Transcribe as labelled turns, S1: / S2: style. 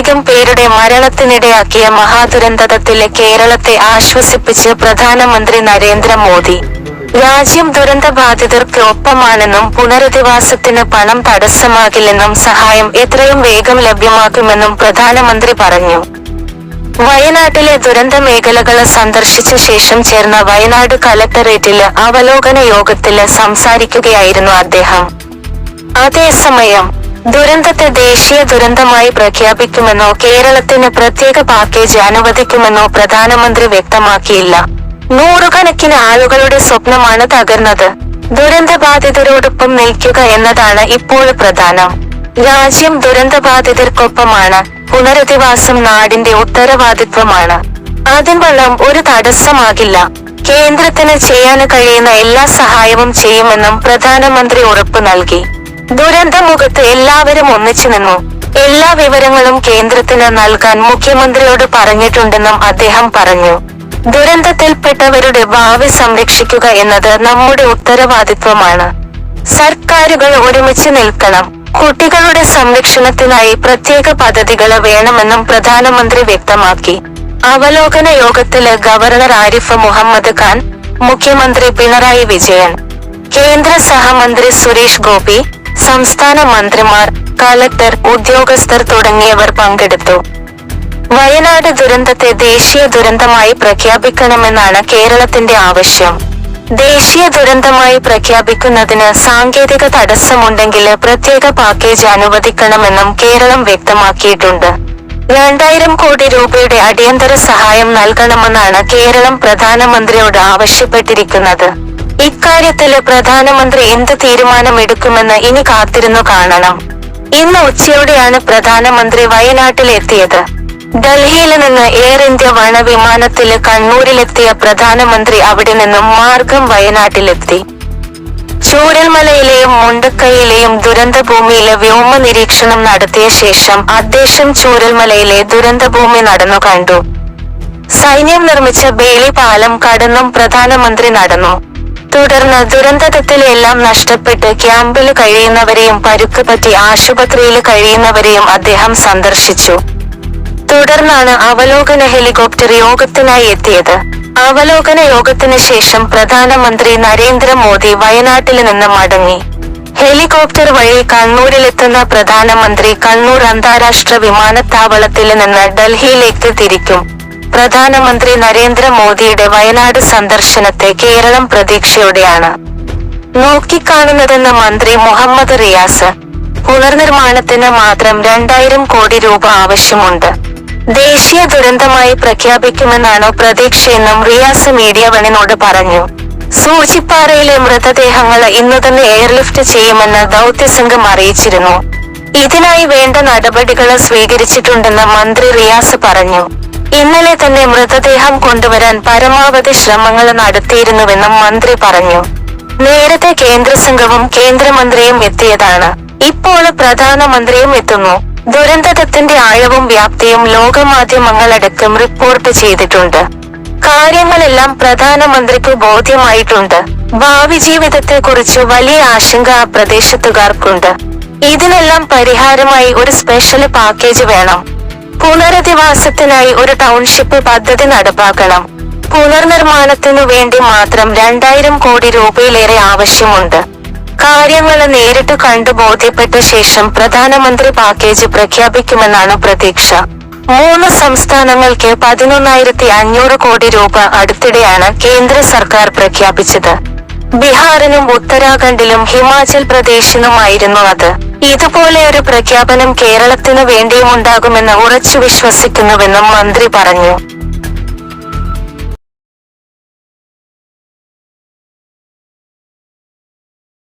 S1: അധികം പേരുടെ മരണത്തിനിടയാക്കിയ മഹാദുരന്തത്തിലെ കേരളത്തെ ആശ്വസിപ്പിച്ച് പ്രധാനമന്ത്രി നരേന്ദ്രമോദി രാജ്യം ദുരന്തബാധിതർക്ക് ഒപ്പമാണെന്നും പുനരധിവാസത്തിന് പണം തടസ്സമാകില്ലെന്നും സഹായം എത്രയും വേഗം ലഭ്യമാക്കുമെന്നും പ്രധാനമന്ത്രി പറഞ്ഞു വയനാട്ടിലെ ദുരന്ത മേഖലകൾ സന്ദർശിച്ച ശേഷം ചേർന്ന വയനാട് കലക്ടറേറ്റിലെ അവലോകന യോഗത്തില് സംസാരിക്കുകയായിരുന്നു അദ്ദേഹം അതേസമയം ദുരന്തത്തെ ദേശീയ ദുരന്തമായി പ്രഖ്യാപിക്കുമെന്നോ കേരളത്തിന് പ്രത്യേക പാക്കേജ് അനുവദിക്കുമെന്നോ പ്രധാനമന്ത്രി വ്യക്തമാക്കിയില്ല നൂറുകണക്കിന് ആളുകളുടെ സ്വപ്നമാണ് തകർന്നത് ദുരന്തബാധിതരോടൊപ്പം നിൽക്കുക എന്നതാണ് ഇപ്പോൾ പ്രധാനം രാജ്യം ദുരന്തബാധിതർക്കൊപ്പമാണ് പുനരധിവാസം നാടിന്റെ ഉത്തരവാദിത്വമാണ് അതിൻവെള്ളം ഒരു തടസ്സമാകില്ല കേന്ദ്രത്തിന് ചെയ്യാൻ കഴിയുന്ന എല്ലാ സഹായവും ചെയ്യുമെന്നും പ്രധാനമന്ത്രി ഉറപ്പു നൽകി ദുരന്തമുഖത്ത് എല്ലാവരും ഒന്നിച്ചു നിന്നു എല്ലാ വിവരങ്ങളും കേന്ദ്രത്തിന് നൽകാൻ മുഖ്യമന്ത്രിയോട് പറഞ്ഞിട്ടുണ്ടെന്നും അദ്ദേഹം പറഞ്ഞു ദുരന്തത്തിൽപ്പെട്ടവരുടെ ഭാവി സംരക്ഷിക്കുക എന്നത് നമ്മുടെ ഉത്തരവാദിത്വമാണ് സർക്കാരുകൾ ഒരുമിച്ച് നിൽക്കണം കുട്ടികളുടെ സംരക്ഷണത്തിനായി പ്രത്യേക പദ്ധതികൾ വേണമെന്നും പ്രധാനമന്ത്രി വ്യക്തമാക്കി അവലോകന യോഗത്തില് ഗവർണർ ആരിഫ് മുഹമ്മദ് ഖാൻ മുഖ്യമന്ത്രി പിണറായി വിജയൻ കേന്ദ്ര സഹമന്ത്രി സുരേഷ് ഗോപി സംസ്ഥാന മന്ത്രിമാർ കളക്ടർ ഉദ്യോഗസ്ഥർ തുടങ്ങിയവർ പങ്കെടുത്തു വയനാട് ദുരന്തത്തെ ദേശീയ ദുരന്തമായി പ്രഖ്യാപിക്കണമെന്നാണ് കേരളത്തിന്റെ ആവശ്യം ദേശീയ ദുരന്തമായി പ്രഖ്യാപിക്കുന്നതിന് സാങ്കേതിക തടസ്സമുണ്ടെങ്കിൽ പ്രത്യേക പാക്കേജ് അനുവദിക്കണമെന്നും കേരളം വ്യക്തമാക്കിയിട്ടുണ്ട് രണ്ടായിരം കോടി രൂപയുടെ അടിയന്തര സഹായം നൽകണമെന്നാണ് കേരളം പ്രധാനമന്ത്രിയോട് ആവശ്യപ്പെട്ടിരിക്കുന്നത് ഇക്കാര്യത്തില് പ്രധാനമന്ത്രി എന്ത് തീരുമാനമെടുക്കുമെന്ന് ഇനി കാത്തിരുന്നു കാണണം ഇന്ന് ഉച്ചയോടെയാണ് പ്രധാനമന്ത്രി വയനാട്ടിലെത്തിയത് ഡൽഹിയിൽ നിന്ന് എയർ ഇന്ത്യ വണ വിമാനത്തിൽ കണ്ണൂരിലെത്തിയ പ്രധാനമന്ത്രി അവിടെ നിന്നും മാർഗം വയനാട്ടിലെത്തി ചൂരൽമലയിലെയും മുണ്ടക്കൈയിലെയും ദുരന്തഭൂമിയിലെ വ്യോമ നിരീക്ഷണം നടത്തിയ ശേഷം അദ്ദേഹം ചൂരൽമലയിലെ ദുരന്തഭൂമി നടന്നു കണ്ടു സൈന്യം നിർമ്മിച്ച ബേലി പാലം കടന്നും പ്രധാനമന്ത്രി നടന്നു തുടർന്ന് ദുരന്തത്തിലെല്ലാം നഷ്ടപ്പെട്ട് ക്യാമ്പിൽ കഴിയുന്നവരെയും പരുക്ക് പറ്റി ആശുപത്രിയിൽ കഴിയുന്നവരെയും അദ്ദേഹം സന്ദർശിച്ചു തുടർന്നാണ് അവലോകന ഹെലികോപ്റ്റർ യോഗത്തിനായി എത്തിയത് അവലോകന യോഗത്തിന് ശേഷം പ്രധാനമന്ത്രി നരേന്ദ്രമോദി വയനാട്ടിൽ നിന്ന് മടങ്ങി ഹെലികോപ്റ്റർ വഴി കണ്ണൂരിലെത്തുന്ന പ്രധാനമന്ത്രി കണ്ണൂർ അന്താരാഷ്ട്ര വിമാനത്താവളത്തിൽ നിന്ന് ഡൽഹിയിലേക്ക് തിരിക്കും പ്രധാനമന്ത്രി നരേന്ദ്രമോദിയുടെ വയനാട് സന്ദർശനത്തെ കേരളം പ്രതീക്ഷയോടെയാണ് നോക്കിക്കാണുന്നതെന്ന മന്ത്രി മുഹമ്മദ് റിയാസ് പുനർനിർമ്മാണത്തിന് മാത്രം രണ്ടായിരം കോടി രൂപ ആവശ്യമുണ്ട് ദേശീയ ദുരന്തമായി പ്രഖ്യാപിക്കുമെന്നാണ് പ്രതീക്ഷയെന്നും റിയാസ് മീഡിയ വണിനോട് പറഞ്ഞു സൂചിപ്പാറയിലെ മൃതദേഹങ്ങൾ ഇന്നു തന്നെ എയർലിഫ്റ്റ് ചെയ്യുമെന്ന് ദൗത്യസംഘം അറിയിച്ചിരുന്നു ഇതിനായി വേണ്ട നടപടികൾ സ്വീകരിച്ചിട്ടുണ്ടെന്ന് മന്ത്രി റിയാസ് പറഞ്ഞു ഇന്നലെ തന്നെ മൃതദേഹം കൊണ്ടുവരാൻ പരമാവധി ശ്രമങ്ങൾ നടത്തിയിരുന്നുവെന്നും മന്ത്രി പറഞ്ഞു നേരത്തെ കേന്ദ്ര സംഘവും കേന്ദ്രമന്ത്രിയും എത്തിയതാണ് ഇപ്പോൾ പ്രധാനമന്ത്രിയും എത്തുന്നു ദുരന്തത്തിന്റെ ആഴവും വ്യാപ്തിയും ലോകമാധ്യമങ്ങളടക്കം റിപ്പോർട്ട് ചെയ്തിട്ടുണ്ട് കാര്യങ്ങളെല്ലാം പ്രധാനമന്ത്രിക്ക് ബോധ്യമായിട്ടുണ്ട് ഭാവി ജീവിതത്തെ കുറിച്ച് വലിയ ആശങ്ക ആ പ്രദേശത്തുകാർക്കുണ്ട് ഇതിനെല്ലാം പരിഹാരമായി ഒരു സ്പെഷ്യൽ പാക്കേജ് വേണം പുനരധിവാസത്തിനായി ഒരു ടൗൺഷിപ്പ് പദ്ധതി നടപ്പാക്കണം പുനർനിർമ്മാണത്തിനു വേണ്ടി മാത്രം രണ്ടായിരം കോടി രൂപയിലേറെ ആവശ്യമുണ്ട് കാര്യങ്ങൾ നേരിട്ട് കണ്ടു ബോധ്യപ്പെട്ട ശേഷം പ്രധാനമന്ത്രി പാക്കേജ് പ്രഖ്യാപിക്കുമെന്നാണ് പ്രതീക്ഷ മൂന്ന് സംസ്ഥാനങ്ങൾക്ക് പതിനൊന്നായിരത്തി അഞ്ഞൂറ് കോടി രൂപ അടുത്തിടെയാണ് കേന്ദ്ര സർക്കാർ പ്രഖ്യാപിച്ചത് ബീഹാറിനും ഉത്തരാഖണ്ഡിലും ഹിമാചൽ പ്രദേശിനുമായിരുന്നു അത് ഇതുപോലെ ഒരു പ്രഖ്യാപനം കേരളത്തിനു വേണ്ടിയും ഉണ്ടാകുമെന്ന് ഉറച്ചു വിശ്വസിക്കുന്നുവെന്നും മന്ത്രി പറഞ്ഞു